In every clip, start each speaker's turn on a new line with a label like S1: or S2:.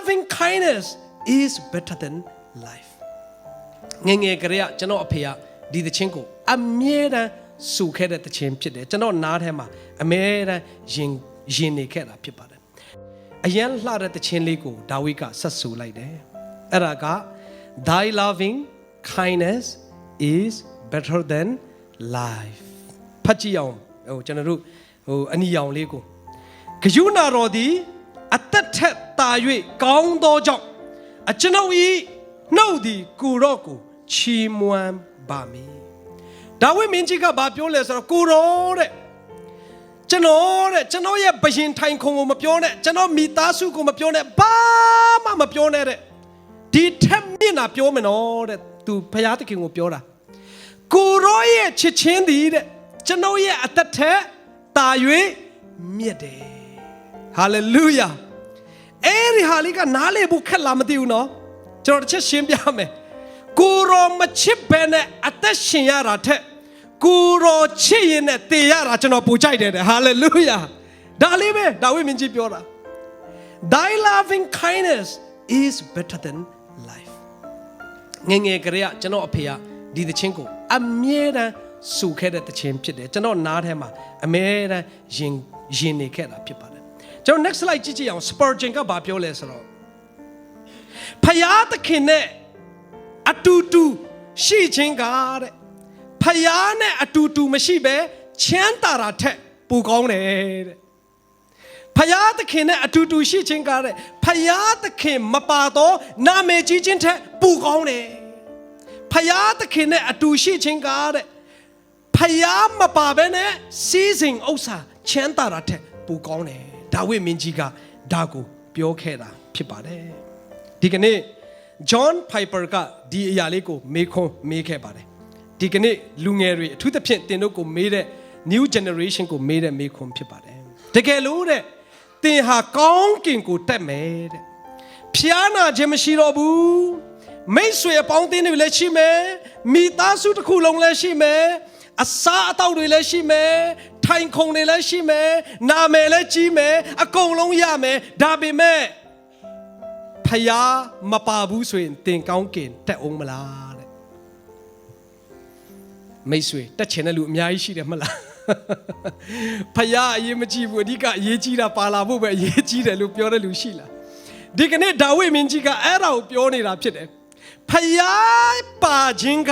S1: loving kindness is better than life ငယ်ငယ်ကလေးကကျွန်တော်အဖေကဒီသချင်းကိုအမြဲတမ်းစုခဲ့တဲ့သချင်းဖြစ်တယ်ကျွန်တော်နားထဲမှာအမြဲတမ်းရင်ရင်နေခဲ့တာဖြစ်ပါတယ်အရန်လှတဲ့သချင်းလေးကိုဒါဝိဒ်ကဆက်ဆူလိုက်တယ်အဲ့ဒါက thy loving kindness is better than life ဖတ်ကြည့်အောင်ဟိုကျွန်တော်တို့ဟိုအနီရောင်လေးကိုဂယုဏတော်သည် အသက်ထက်သာ၍ကောင်းသောကြောင့်အကျွန်ုပ်၏နှုတ်သည်ကိုရော့ကိုချီးမွမ်းပါမည်ဒါဝိဒ်မင်းကြီးကဘာပြောလဲဆိုတော့ကိုရောတဲ့ကျွန်တော်တဲ့ကျွန်တော်ရဲ့ဘယင်ထိုင်ခုံကိုမပြောနဲ့ကျွန်တော်မိသားစုကိုမပြောနဲ့ဘာမှမပြောနဲ့တဲ့ဒီထက်မြင့်တာပြောမယ်နော်တဲ့သူဖရာသခင်ကိုပြောတာကိုရောရဲ့ချစ်ချင်းသည်တဲ့ကျွန်ုပ်ရဲ့အသက်ထက်တာ၍မြင့်တယ်ဟာလေလုယာ အဲ့ဒီဟာလေးကနားလေဖို့ခက်လားမသိဘူးနော်ကျွန်တော်တစ်ချက်ရှင်းပြမယ်ကိုရောမချစ်ဘဲနဲ့အသက်ရှင်ရတာထက်ကိုရောချစ်ရင်နဲ့တည်ရတာကျွန်တော်ပူကြိုက်တယ်တဲ့ဟာလေလုယာဒါလေးပဲဒါဝိမင်းကြီးပြောတာ thy loving kindness is better than life ငယ်ငယ်ကလေးကကျွန်တော်အဖေကဒီသချင်းကိုအမြဲတမ်းစုခဲ့တဲ့သချင်းဖြစ်တယ်ကျွန်တော်နားထဲမှာအမြဲတမ်းရင်ရင်နေခဲ့တာဖြစ်ပါတယ် ကျွန်တော် next slide ကြည့်ကြည့်အောင် Spurgeon ကဘာပြောလဲဆိုတော့ဖယားသခင်နဲ့အတူတူရှိခြင်းကတဲ့ဖယားနဲ့အတူတူမရှိပဲချမ်းသာတာထက်ပူကောင်းတယ်တဲ့ဖယားသခင်နဲ့အတူတူရှိခြင်းကားတဲ့ဖယားသခင်မပါတော့နာမည်ကြီးခြင်းထက်ပူကောင်းတယ်ဖယားသခင်နဲ့အတူရှိခြင်းကားတဲ့ဖယားမပါဘဲနဲ့စီးစိမ်ဥစ္စာချမ်းသာတာထက်ပူကောင်းတယ် ဒါဝိမင်းကြီးကဒါကိုပြောခဲ့တာဖြစ်ပါတယ်ဒီကနေ့ John Piper ကဒီအရာလေးကိုမေးခွန်းမေးခဲ့ပါတယ်ဒီကနေ့လူငယ်တွေအထူးသဖြင့်တင်တို့ကိုမေးတဲ့ new generation ကိုမေးတဲ့မေးခွန်းဖြစ်ပါတယ်တကယ်လို့တဲ့တင်ဟာကောင်းကင်ကိုတက်မယ်တဲ့ဖျားနာခြင်းမရှိတော့ဘူးမိတ်ဆွေအပေါင်းအသင်းတွေလည်းရှိမယ်မိသားစုတစ်ခုလုံးလည်းရှိမယ်အစားအသောက်တွေလည်းရှိမယ် ထိုင်ခုံတွေလည်းရှိမယ်နာမည်လည်းကြီးမယ်အကုန်လုံးရမယ်ဒါပေမဲ့ဖျားမပါဘူးဆိုရင်တင်ကောင်းကင်တက်အောင်မလားတဲ့မိတ်ဆွေတက်ချင်တဲ့လူအများကြီးရှိတယ်မဟုတ်လားဖယားအရေးမကြီးဘူးအဓိကအရေးကြီးတာပါလာဖို့ပဲအရေးကြီးတယ်လို့ပြောတဲ့လူရှိလားဒီကနေ့ဒါဝိမင်းကြီးကအဲ့ဒါကိုပြောနေတာဖြစ်တယ်ဖယားပါခြင်းက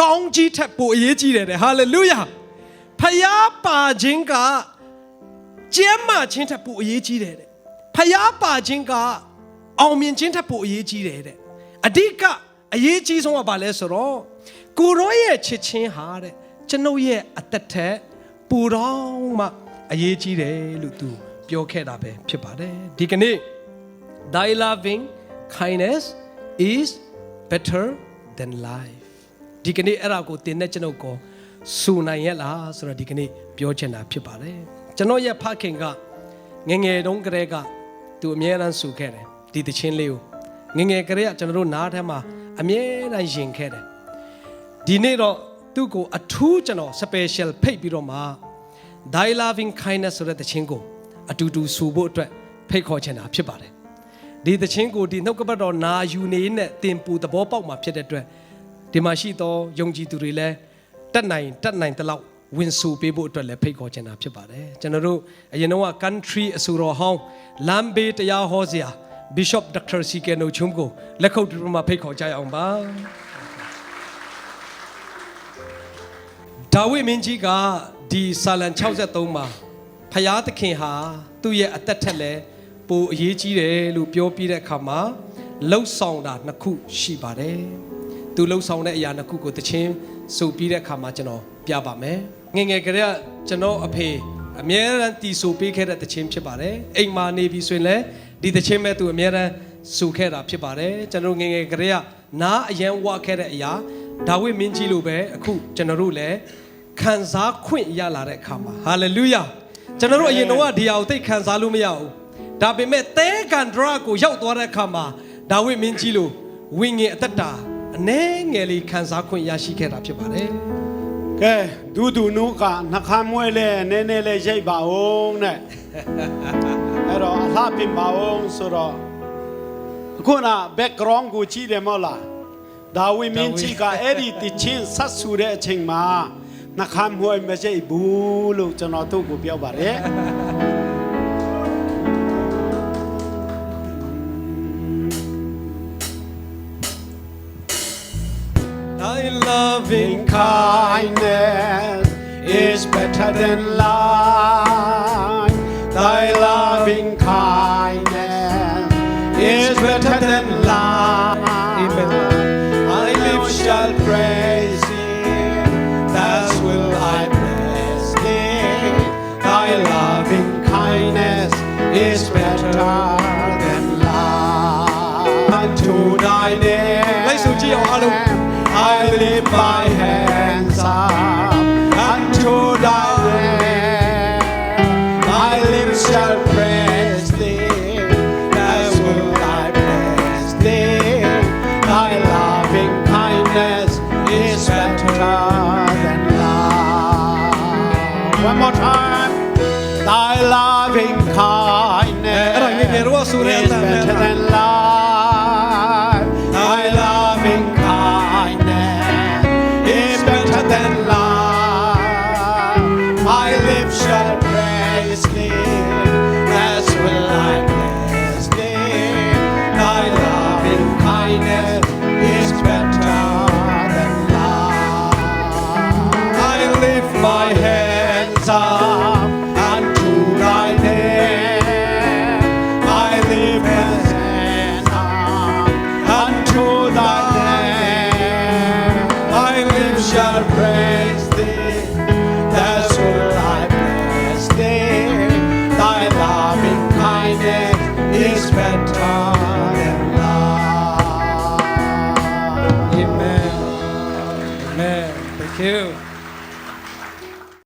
S1: ကောင်းကြီးထက်ပိုအရေးကြီးတယ်တဲ့ဟာလေလုယာ ဖယားပါခြင်းကကျမ်းမာခြင်းထက်ပိုအရေးကြီးတယ်တဲ့ဖယားပါခြင်းကအောင်မြင်ခြင်းထက်ပိုအရေးကြီးတယ်တဲ့အဓိကအရေးကြီးဆုံးကဘာလဲဆိုတော့ကိုရောရဲ့ချစ်ချင်းဟာတဲ့ကျွန်ုပ်ရဲ့အသက်ထက်ပူတော့မှအရေးကြီးတယ်လို့သူပြောခဲ့တာပဲဖြစ်ပါတယ်ဒီကနေ့ thy loving kindness is better than life ဒီကနေ့အဲ့ဒါကိုတင်တဲ့ကျွန်ုပ်ကို စူနိုင်ရဲ့လားဆိုတော့ဒီကနေ့ပြောချင်တာဖြစ်ပါတယ်ကျွန်တော်ရဲ့ဖခင်ကငယ်ငယ်တုန်းကတည်းကသူအမြဲတမ်းစူခဲ့တယ်ဒီတခြင်းလေးကိုငယ်ငယ်ကလေးကကျွန်တော်တို့နားထဲမှာအမြဲတမ်းယင်ခဲ့တယ်ဒီနေ့တော့သူ့ကိုအထူးကျွန်တော် special ဖိတ်ပြီးတော့မှ thy loving kindness ဆိုတဲ့တခြင်းကိုအတူတူစူဖို့အတွက်ဖိတ်ခေါ်ချင်တာဖြစ်ပါတယ်ဒီတခြင်းကိုဒီနှုတ်ကပတ်တော်နာယူနေနဲ့တင်ပူသဘောပေါက်မှာဖြစ်တဲ့အတွက်ဒီမှာရှိသောယုံကြည်သူတွေလည်း တက်နိုင်တက်နိုင်တလောက်ဝင်ဆူပေးဖို့အတွက်လည်းဖိတ်ခေါ်ချင်တာဖြစ်ပါတယ်ကျွန်တော်တို့အရင်တော့ country အဆိုတော်ဟောင်းလမ်းဘေးတရားဟောစရာ Bishop Dr. CK No Chum ကိုလက်ခုပ်တူမှာဖိတ်ခေါ်ကြရအောင်ပါဒါဝိမင်းကြီးကဒီဆာလံ63မှာဖယားသခင်ဟာသူ့ရဲ့အသက်ထက်လဲပိုအရေးကြီးတယ်လို့ပြောပြတဲ့အခါမှာလှုပ်ဆောင်တာနှစ်ခုရှိပါတယ်။သူလှုပ်ဆောင်တဲ့အရာနှစ်ခုကိုတချင်း ဆိုပြီးတဲ့အခါမှာကျွန်တော်ပြပါမယ်။ငယ်ငယ်ကလေးကကျွန်တော်အဖေအမြဲတမ်းတီဆိုပေးခဲ့တဲ့တချင်းဖြစ်ပါတယ်။အိမ်မှာနေပြီဆိုရင်လည်းဒီတချင်းမဲ့သူအမြဲတမ်းဆိုခဲ့တာဖြစ်ပါတယ်။ကျွန်တော်ငယ်ငယ်ကလေးကနားအယံဝခဲ့တဲ့အရာဒါဝိမင်းကြီးလိုပဲအခုကျွန်တော်တို့လည်းခံစားခွင့်ရလာတဲ့အခါမှာဟာလေလုယာကျွန်တော်တို့အရင်တော့ဒီအရာကိုသိခံစားလို့မရဘူးဒါပေမဲ့သဲကန်ဒရာကိုရောက်သွားတဲ့အခါမှာဒါဝိမင်းကြီးလိုဝိငင်အသက်တာ အနည်းငယ်လေးခံစားခွင့်ရရှိခဲ့တာဖြစ်ပါတယ်
S2: ကဲဒူဒူနုကနှခမ်းမွဲလဲနည်းနည်းလေးရိတ်ပါအောင်နဲ့အဲ့တော့အလှပြင်ပါအောင်ဆိုတော့အခုန background ကိုကြည့်တယ်မဟုတ်လားဒါဝိမင်းကြီးကအဲ့ဒီတချင်းဆတ်ဆူတဲ့အချိန်မှာနှခမ်းမွဲမရှိဘူးလို့ကျွန်တော်တို့ကိုပြောပါတယ်
S1: loving
S2: kindness is better than love. lift my hands high. and love.
S1: Amen. Amen. Thank you.